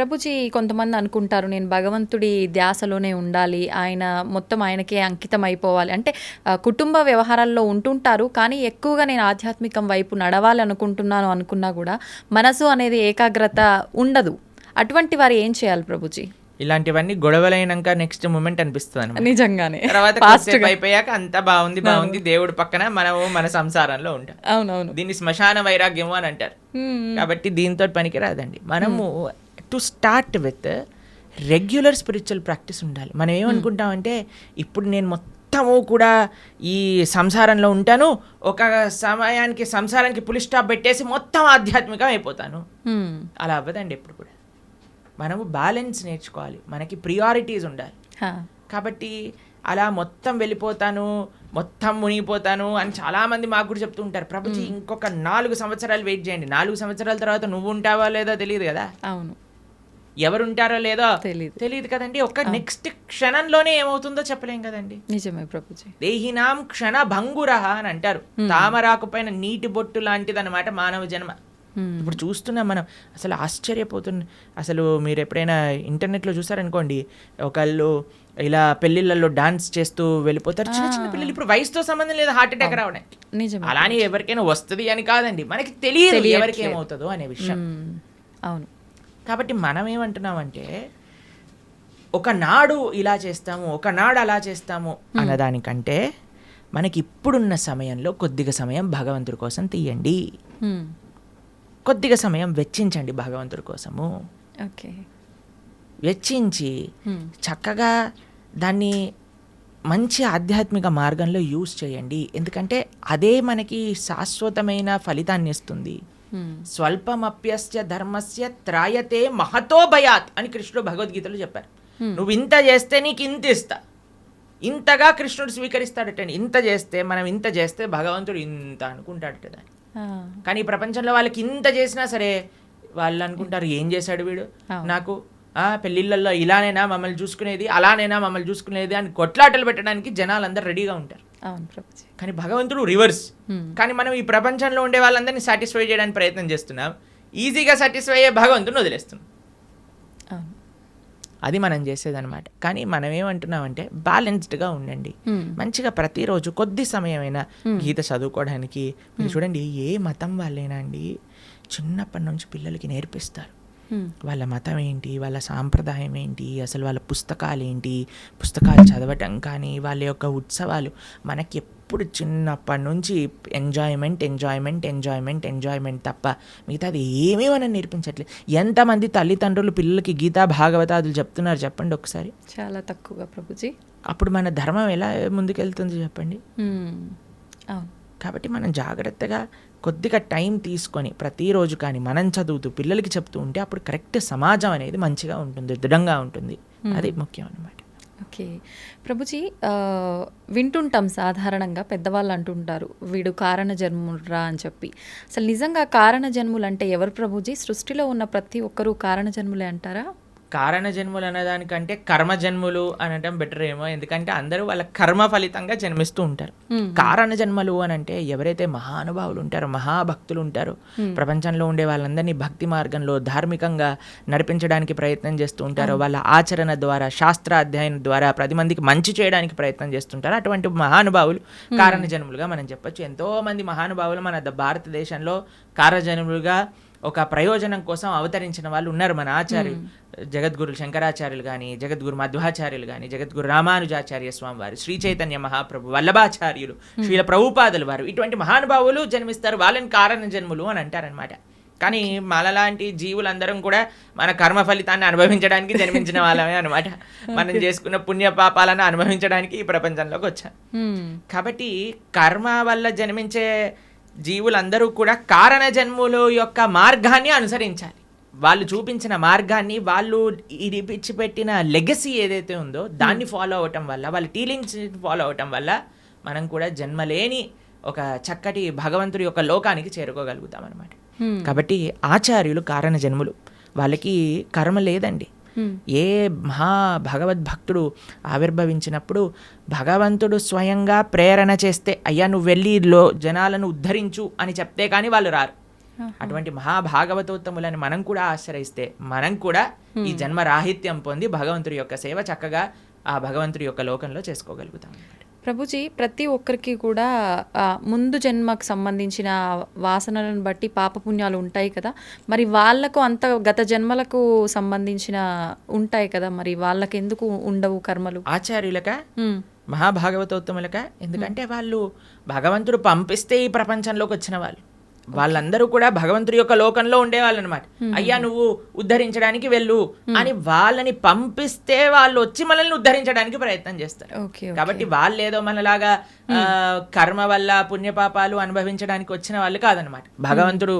ప్రభుజీ కొంతమంది అనుకుంటారు నేను భగవంతుడి ధ్యాసలోనే ఉండాలి ఆయన మొత్తం ఆయనకే అంకితం అయిపోవాలి అంటే కుటుంబ వ్యవహారాల్లో ఉంటుంటారు కానీ ఎక్కువగా నేను ఆధ్యాత్మికం వైపు నడవాలి అనుకుంటున్నాను అనుకున్నా కూడా మనసు అనేది ఏకాగ్రత ఉండదు. అటువంటి వారు ఏం చేయాలి ప్రభుజీ? ఇలాంటివన్నీ గొడవలైనాక నెక్స్ట్ మూమెంట్ అనిపిస్తుంది నిజంగానే. తర్వాత. అయిపోయాక అంతా బాగుంది బాగుంది దేవుడు పక్కన మనము మన సంసారంలో ఉంటాం. అవునవును. దీన్ని శ్మశాన వైరాగ్యము అని అంటారు. కాబట్టి దీంతో పనికి రాదండి మనము to start with regular spiritual practice ఉండాలి. మనం ఏమనుకుంటామంటే ఇప్పుడు నేను మొత్తము కూడా ఈ సంసారంలో ఉంటాను ఒక సమయానికి సంసారానికి పులి స్టాప్ పెట్టేసి మొత్తం ఆధ్యాత్మికం అయిపోతాను. మ్మ్. అలా అవ్వదండి ఎప్పుడు కూడా. మనము బ్యాలెన్స్ నేర్చుకోవాలి. మనకి ప్రియారిటీస్ ఉండాలి. కాబట్టి అలా మొత్తం వెళ్ళిపోతాను మొత్తం మునిగిపోతాను అని చాలా మంది మాకు కూడా చెప్తూ ఉంటారు. ప్రభుజీ ఇంకొక నాలుగు సంవత్సరాలు వెయిట్ చేయండి. నాలుగు సంవత్సరాల తర్వాత నువ్వు ఉంటావా లేదో తెలియదు కదా? అవును. ఎవరు ఉంటారో లేదో. తెలియదు కదండి. ఒక నెక్స్ట్ క్షణంలోనే ఏమవుతుందో చెప్పలేం కదండి. నిజమే ప్రభుజీ. దేహినాం క్షణ భంగురహ అని అంటారు. తామరాకు పైన నీటి బొట్టు లాంటిదన్నమాట మానవ జన్మ. ఇప్పుడు చూస్తున్నాం మనం. అసలు ఆశ్చర్యపోతున్న అసలు మీరు ఎప్పుడైనా ఇంటర్నెట్లో చూసారనుకోండి. ఒకళ్ళు ఇలా పెళ్ళిళ్ళల్లో డాన్స్ చేస్తూ వెళ్ళిపోతారు. చిన్న చిన్న పిల్లలు ఇప్పుడు వయసుతో సంబంధం లేదు హార్ట్ అటాక్ రావడం నిజమే. అలానే ఎవరికైనా వస్తుంది అని కాదండి. మనకి తెలియదు. ఎవరికి ఏమవుతుందో అనే విషయం. అవును. కాబట్టి మనం ఏమంటున్నామంటే ఒకనాడు ఇలా చేస్తాము ఒకనాడు అలా చేస్తాము అన్నదానికంటే మనకి ఇప్పుడున్న సమయంలో కొద్దిగా సమయం భగవంతుడి కోసం తీయండి. కొద్దిగా సమయం వెచ్చించండి భగవంతుడి కోసము ఓకే వెచ్చించి. చక్కగా దాన్ని మంచి ఆధ్యాత్మిక మార్గంలో యూస్ చేయండి ఎందుకంటే అదే మనకి శాశ్వతమైన ఫలితాన్ని ఇస్తుంది. స్వల్పమప్యస్య ధర్మస్య త్రాయతే మహతో భయాత్ అని కృష్ణుడు భగవద్గీతలో చెప్పారు. నువ్వు ఇంత చేస్తే నీకు ఇంత ఇస్తా. ఇంతగా కృష్ణుడు స్వీకరిస్తాడటండి ఇంత చేస్తే మనం ఇంత చేస్తే భగవంతుడు ఇంత అనుకుంటాడట దాన్ని. కానీ ప్రపంచంలో వాళ్ళకి ఇంత చేసినా సరే వాళ్ళు అనుకుంటారు ఏం చేశాడు వీడు. నాకు ఆ పెళ్ళిళ్ళల్లో ఇలానేనా మమ్మల్ని చూసుకునేది అలానేనా మమ్మల్ని చూసుకునేది అని కొట్లాటలు పెట్టడానికి జనాలు అందరు రెడీగా ఉంటారు. అవును ప్రభుజీ. కానీ భగవంతుడు రివర్స్. కానీ మనం ఈ ప్రపంచంలో ఉండే వాళ్ళందరినీ సాటిస్ఫై చేయడానికి ప్రయత్నం చేస్తున్నాం. ఈజీగా సాటిస్ఫై అయ్యే భగవంతుని వదిలేస్తున్నాం. అది మనం చేసేదన్నమాట. కానీ మనం ఏమంటున్నామంటే బ్యాలెన్స్డ్గా ఉండండి. మంచిగా ప్రతిరోజు కొద్ది సమయమైనా గీత చదువుకోవడానికి. మీరు చూడండి ఏ మతం వాళ్ళైనా అండి చిన్నప్పటి నుంచి పిల్లలకి నేర్పిస్తారు. వాళ్ళ మతం ఏంటి? వాళ్ళ సాంప్రదాయం ఏంటి? అసలు వాళ్ళ పుస్తకాలు ఏంటి? పుస్తకాలు చదవటం కానీ వాళ్ళ యొక్క ఉత్సవాలు మనకి ఎప్పుడు చిన్నప్పటి నుంచి ఎంజాయ్మెంట్ ఎంజాయ్మెంట్ ఎంజాయ్మెంట్ ఎంజాయ్మెంట్ తప్ప మిగతాది ఏమీ మనం నేర్పించట్లేదు. ఎంతమంది తల్లిదండ్రులు పిల్లలకి గీతా భాగవతాదులు చెప్తున్నారు చెప్పండి ఒకసారి. చాలా తక్కువగా ప్రభుజీ. అప్పుడు మన ధర్మం ఎలా ముందుకెళ్తుంది చెప్పండి. అవును. కాబట్టి మనం జాగ్రత్తగా కొద్దిగా టైం తీసుకొని ప్రతిరోజు కానీ మనం చదువుతూ పిల్లలకి చెప్తూ ఉంటే అప్పుడు కరెక్ట్ సమాజం అనేది మంచిగా ఉంటుంది దృఢంగా ఉంటుంది. అది ముఖ్యం అన్నమాట. ఓకే. ప్రభుజీ వింటుంటాం సాధారణంగా పెద్దవాళ్ళు అంటుంటారు వీడు కారణ జన్మురా అని చెప్పి. అసలు నిజంగా కారణ జన్ములు అంటే ఎవరు ప్రభుజీ? సృష్టిలో ఉన్న ప్రతి ఒక్కరూ కారణ జన్ములే అంటారా? కారణ జన్ములు అనేదానికంటే కర్మ జన్ములు అనటం బెటర్ ఏమో. ఎందుకంటే అందరూ వాళ్ళ కర్మ ఫలితంగా జన్మిస్తూ ఉంటారు. కారణ జన్మలు అని అంటే ఎవరైతే మహానుభావులు ఉంటారో మహాభక్తులు ఉంటారో ప్రపంచంలో ఉండే వాళ్ళందరినీ భక్తి మార్గంలో ధార్మికంగా నడిపించడానికి ప్రయత్నం చేస్తూ ఉంటారో. వాళ్ళ ఆచరణ ద్వారా శాస్త్ర అధ్యయనం ద్వారా పది మందికి మంచి చేయడానికి ప్రయత్నం చేస్తుంటారు. అటువంటి మహానుభావులు కారణ జన్ములుగా మనం చెప్పొచ్చు. ఎంతో మంది మహానుభావులు మన భారతదేశంలో కారజన్ములుగా ఒక ప్రయోజనం కోసం అవతరించిన వాళ్ళు ఉన్నారు మన ఆచార్యులు. జగద్గురు శంకరాచార్యులు కానీ జగద్గురు మధ్వాచార్యులు కానీ జగద్గురు రామానుజాచార్య స్వామి వారు శ్రీ చైతన్య మహాప్రభు వల్లభాచార్యులు శ్రీల ప్రభుపాదులు వారు. ఇటువంటి మహానుభావులు జన్మిస్తారు వాళ్ళని కారణ జన్ములు అని అంటారనమాట కానీ మనలాంటి జీవులందరం కూడా మన కర్మ ఫలితాన్ని అనుభవించడానికి జన్మించిన వాళ్ళమే అనమాట మనం చేసుకున్న పుణ్య పాపాలను అనుభవించడానికి ఈ ప్రపంచంలోకి వచ్చాం. కాబట్టి కర్మ వల్ల జన్మించే జీవులందరూ కూడా కారణ జన్ములు యొక్క మార్గాన్ని అనుసరించాలి వాళ్ళు చూపించిన మార్గాన్ని వాళ్ళు ఇది పెట్టిన లెగసీ ఏదైతే ఉందో దాన్ని ఫాలో అవటం వల్ల వాళ్ళ టీలింగ్స్ ఫాలో అవటం వల్ల మనం కూడా జన్మలేని ఒక చక్కటి భగవంతుడి యొక్క లోకానికి చేరుకోగలుగుతాం అనమాట మ్మ్. కాబట్టి ఆచార్యులు కారణ జన్ములు వాళ్ళకి కర్మ లేదండి. ఏ మహా భగవద్భక్తుడు ఆవిర్భవించినప్పుడు భగవంతుడు స్వయంగా ప్రేరణ చేస్తే అయ్యా నువ్వు వెళ్ళి లో జనాలను ఉద్ధరించు అని చెప్తే కానీ వాళ్ళు రారు. అటువంటి మహాభాగవతోత్తములని మనం కూడా ఆశ్రయిస్తే మనం కూడా ఈ జన్మ రాహిత్యం పొంది భగవంతుడి యొక్క సేవ చక్కగా ఆ భగవంతుడి యొక్క లోకంలో చేసుకోగలుగుతాం ప్రభుజీ ప్రతి ఒక్కరికి కూడా ముందు జన్మకు సంబంధించిన వాసనలను బట్టి పాపపుణ్యాలు ఉంటాయి కదా. మరి వాళ్ళకు అంత గత జన్మలకు సంబంధించిన ఉంటాయి కదా మరి? వాళ్ళకి ఎందుకు ఉండవు కర్మలు? ఆచార్యులక? మహాభాగవతోత్తములక? ఎందుకంటే వాళ్ళు భగవంతుడు పంపిస్తే ఈ ప్రపంచంలోకి వచ్చిన వాళ్ళు. వాళ్ళందరూ కూడా భగవంతుడి యొక్క లోకంలో ఉండేవాళ్ళు అనమాట అయ్యా నువ్వు ఉద్ధరించడానికి వెళ్ళు అని వాళ్ళని పంపిస్తే వాళ్ళు వచ్చి మనల్ని ఉద్ధరించడానికి ప్రయత్నం చేస్తారు. కాబట్టి వాళ్ళు ఏదో మనలాగా ఆ, కర్మ వల్ల పుణ్యపాపాలు అనుభవించడానికి వచ్చిన వాళ్ళు కాదనమాట. భగవంతుడు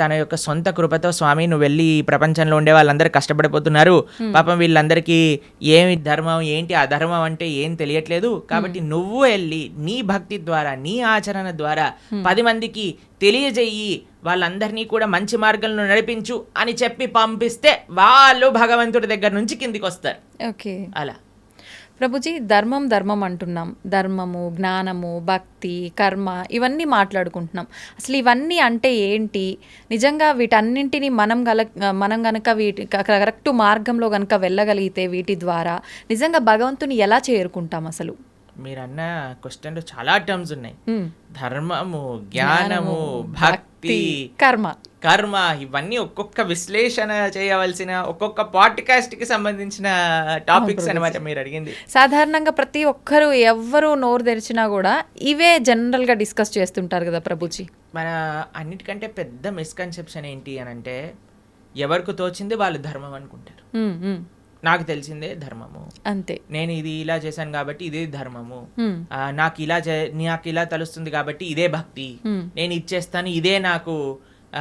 తన యొక్క సొంత కృపతో స్వామి నువ్వు వెళ్ళి ఈ ప్రపంచంలో ఉండే వాళ్ళందరూ కష్టపడిపోతున్నారు. పాపం వీళ్ళందరికీ ఏమి ధర్మం ఏంటి అధర్మం అంటే ఏం తెలియట్లేదు. కాబట్టి నువ్వు వెళ్ళి నీ భక్తి ద్వారా నీ ఆచరణ ద్వారా పది మందికి తెలియజెయ్యి వాళ్ళందరినీ కూడా మంచి మార్గంలో నడిపించు అని చెప్పి పంపిస్తే వాళ్ళు భగవంతుడి దగ్గర నుంచి కిందికి వస్తారు ఓకే. అలా. ప్రభుజీ ధర్మం ధర్మం అంటున్నాం. ధర్మము జ్ఞానము భక్తి కర్మ ఇవన్నీ మాట్లాడుకుంటున్నాం. అసలు ఇవన్నీ అంటే ఏంటి? నిజంగా వీటన్నింటినీ మనం గల మనం గనక వీటి కరెక్టు కరెక్ట్ మార్గంలో గనక వెళ్ళగలిగితే వీటి ద్వారా నిజంగా భగవంతుని ఎలా చేరుకుంటాం అసలు? మీరు అన్న క్వశ్చన్లో చాలా టర్మ్స్ ఉన్నాయి. ధర్మము జ్ఞానము భక్తి కర్మ. కర్మ ఇవన్నీ ఒక్కొక్క విశ్లేషణ చేయవలసిన ఒక్కొక్క పాడ్కాస్ట్కి సంబంధించిన టాపిక్స్ అన్నమాట మీరు అడిగింది. సాధారణంగా ప్రతి ఒక్కరు ఎవ్వరు నోరు తెరిచినా కూడా ఇవే జనరల్గా డిస్కస్ చేస్తుంటారు కదా ప్రభుజీ? మన అన్నిటికంటే పెద్ద మిస్కన్సెప్షన్ ఏంటి అని అంటే ఎవరికి తోచింది వాళ్ళు ధర్మం అనుకుంటారు. నాకు తెలిసిందే ధర్మము. అంతే. నేను ఇది ఇలా చేశాను కాబట్టి ఇదే ధర్మము. నాకు ఇలా చే- నాకు ఇలా తెలుస్తుంది కాబట్టి ఇదే భక్తి. నేను ఇచ్చేస్తాను ఇదే నాకు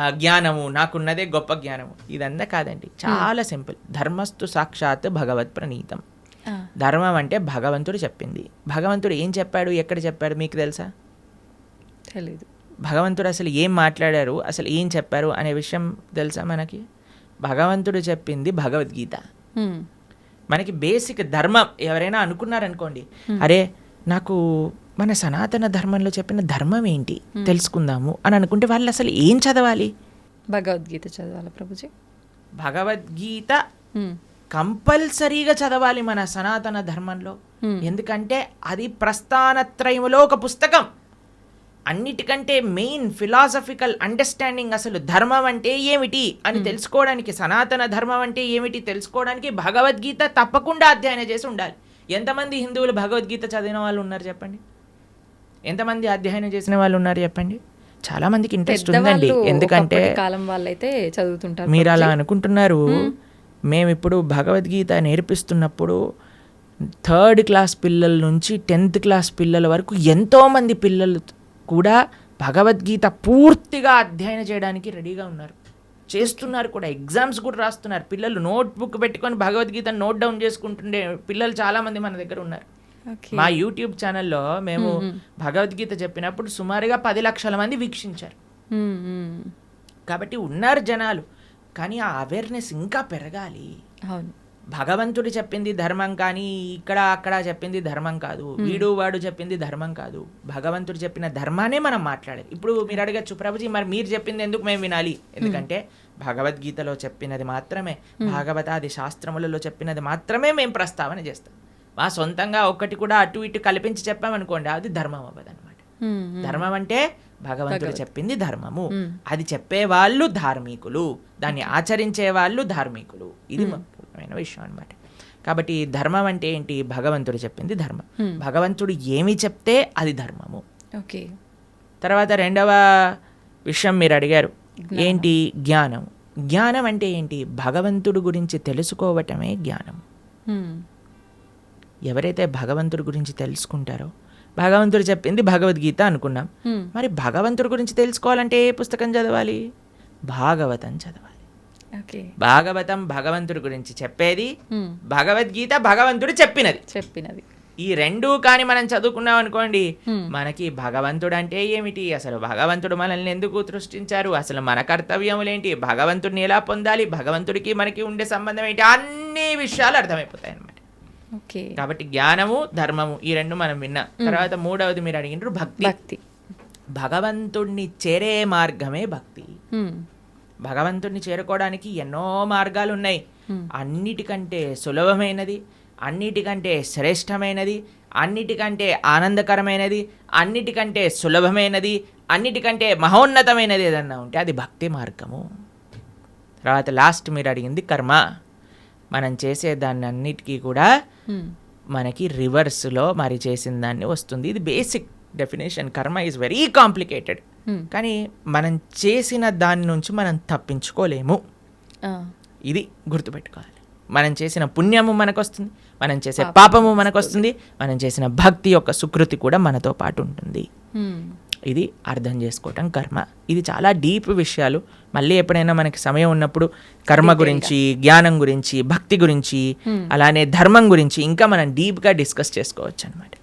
జ్ఞానము నాకున్నదే గొప్ప జ్ఞానము. ఇదంతా కాదండి. చాలా సింపుల్. ధర్మస్తు సాక్షాత్ భగవత్ ప్రణీతం. ధర్మం అంటే భగవంతుడు చెప్పింది. భగవంతుడు ఏం చెప్పాడు ఎక్కడ చెప్పాడు మీకు తెలుసా? తెలీదు. భగవంతుడు అసలు ఏం మాట్లాడారు అసలు ఏం చెప్పారు అనే విషయం తెలుసా మనకి? భగవంతుడు చెప్పింది భగవద్గీత. మనకి బేసిక్ ధర్మం ఎవరైనా అనుకున్నారనుకోండి అరే నాకు మన సనాతన ధర్మంలో చెప్పిన ధర్మం ఏంటి? తెలుసుకుందాము అని అనుకుంటే వాళ్ళు అసలు ఏం చదవాలి? భగవద్గీత చదవాలా ప్రభుజీ? భగవద్గీత కంపల్సరీగా చదవాలి మన సనాతన ధర్మంలో. Hmm. ఎందుకంటే అది ప్రస్థానత్రయములో ఒక పుస్తకం. అన్నిటికంటే మెయిన్ ఫిలాసఫికల్ అండర్స్టాండింగ్ అసలు ధర్మం అంటే ఏమిటి అని తెలుసుకోవడానికి సనాతన ధర్మం అంటే ఏమిటి తెలుసుకోవడానికి భగవద్గీత తప్పకుండా అధ్యయనం చేసి ఉండాలి. ఎంతమంది హిందువులు భగవద్గీత చదివిన వాళ్ళు ఉన్నారు చెప్పండి? ఎంతమంది అధ్యయనం చేసిన వాళ్ళు ఉన్నారు చెప్పండి? చాలా మందికి ఇంట్రెస్ట్ ఉందండి. ఎందుకంటే కాలం వాళ్ళైతే చదువుతుంటారు మీరు అలా అనుకుంటున్నారు. మేము ఇప్పుడు భగవద్గీత నేర్పిస్తున్నప్పుడు థర్డ్ క్లాస్ పిల్లల నుంచి టెన్త్ క్లాస్ పిల్లల వరకు ఎంతోమంది పిల్లలు కూడా భగవద్గీత పూర్తిగా అధ్యయనం చేయడానికి రెడీగా ఉన్నారు. చేస్తున్నారు కూడా ఎగ్జామ్స్ కూడా రాస్తున్నారు. పిల్లలు నోట్ బుక్ పెట్టుకొని భగవద్గీత నోట్ డౌన్ చేసుకుంటుండే పిల్లలు చాలా మంది మన దగ్గర ఉన్నారు. మా యూట్యూబ్ ఛానల్లో మేము భగవద్గీత చెప్పినప్పుడు సుమారుగా పది లక్షల మంది వీక్షించారు. కాబట్టి ఉన్నారు జనాలు కానీ ఆ అవేర్నెస్ ఇంకా పెరగాలి. అవును. భగవంతుడు చెప్పింది ధర్మం కానీ ఇక్కడ అక్కడ చెప్పింది ధర్మం కాదు. వీడు వాడు చెప్పింది ధర్మం కాదు. భగవంతుడు చెప్పిన ధర్మానే మనం మాట్లాడాలి ఇప్పుడు మీరు అడగచ్చు ప్రభుజీ మరి మీరు చెప్పింది ఎందుకు మేము వినాలి? ఎందుకంటే భగవద్గీతలో చెప్పినది మాత్రమే భాగవతాది శాస్త్రములలో చెప్పినది మాత్రమే మేము ప్రస్తావన చేస్తాం. మా సొంతంగా ఒక్కటి కూడా అటు ఇటు కల్పించి చెప్పామనుకోండి అది ధర్మం అవ్వదు ఉమ్, ఉమ్, ధర్మం అంటే భగవంతుడు చెప్పింది ధర్మము. అది చెప్పే వాళ్ళు ధార్మికులు దాన్ని ఆచరించే వాళ్ళు ధార్మికులు. ఇది ముఖ్యమైన విషయం అన్నమాట. కాబట్టి ధర్మం అంటే ఏంటి? భగవంతుడు చెప్పింది ధర్మం. భగవంతుడు ఏమి చెప్తే అది ధర్మము. ఓకే. తర్వాత రెండవ విషయం మీరు అడిగారు. ఏంటి? జ్ఞానం. జ్ఞానం అంటే ఏంటి? భగవంతుడు గురించి తెలుసుకోవటమే జ్ఞానం. ఎవరైతే భగవంతుడి గురించి తెలుసుకుంటారో భగవంతుడు చెప్పింది భగవద్గీత అనుకున్నాం. మరి భగవంతుడి గురించి తెలుసుకోవాలంటే ఏ పుస్తకం చదవాలి? భాగవతం చదవాలి. భాగవతం భగవంతుడి గురించి చెప్పేది ఉమ్, భగవద్గీత భగవంతుడు చెప్పినది. చెప్పినది. ఈ రెండు కానీ మనం చదువుకున్నాం అనుకోండి Hmm. మనకి భగవంతుడు అంటే ఏమిటి? అసలు భగవంతుడు మనల్ని ఎందుకు సృష్టించారు? అసలు మన కర్తవ్యములేంటి? భగవంతుడిని ఎలా పొందాలి? భగవంతుడికి మనకి ఉండే సంబంధం ఏంటి? అన్ని విషయాలు అర్థమైపోతాయి అన్నమాట. ఓకే కాబట్టి జ్ఞానము ధర్మము ఈ రెండు మనం విన్నాం. తర్వాత మూడవది మీరు అడిగినారు భక్తి. భక్తి. భగవంతుణ్ణి చేరే మార్గమే భక్తి. భగవంతుణ్ణి చేరుకోవడానికి ఎన్నో మార్గాలు ఉన్నాయి. అన్నిటికంటే సులభమైనది అన్నిటికంటే శ్రేష్టమైనది అన్నిటికంటే ఆనందకరమైనది అన్నిటికంటే సులభమైనది అన్నిటికంటే మహోన్నతమైనది ఏదన్నా ఉంటే అది భక్తి మార్గము తర్వాత లాస్ట్ మీరు అడిగింది కర్మ మనం చేసే దాన్ని అన్నిటికీ కూడా. మనకి రివర్స్లో మరి చేసిన దాన్ని వస్తుంది ఇది basic definition karma is very complicated. కానీ మనం చేసిన దాని నుంచి మనం తప్పించుకోలేము. ఇది గుర్తుపెట్టుకోవాలి. మనం చేసిన పుణ్యము మనకు వస్తుంది మనం చేసే పాపము మనకు వస్తుంది మనం చేసిన భక్తి యొక్క సుకృతి కూడా మనతో పాటు ఉంటుంది. హ్మ్. ఇది అర్థం చేసుకోవటం కర్మ. ఇది చాలా డీప్ విషయాలు. మళ్ళీ ఎప్పుడైనా మనకి సమయం ఉన్నప్పుడు కర్మ గురించి జ్ఞానం గురించి భక్తి గురించి అలానే ధర్మం గురించి ఇంకా మనం డీప్గా డిస్కస్ చేసుకోవచ్చు అనమాట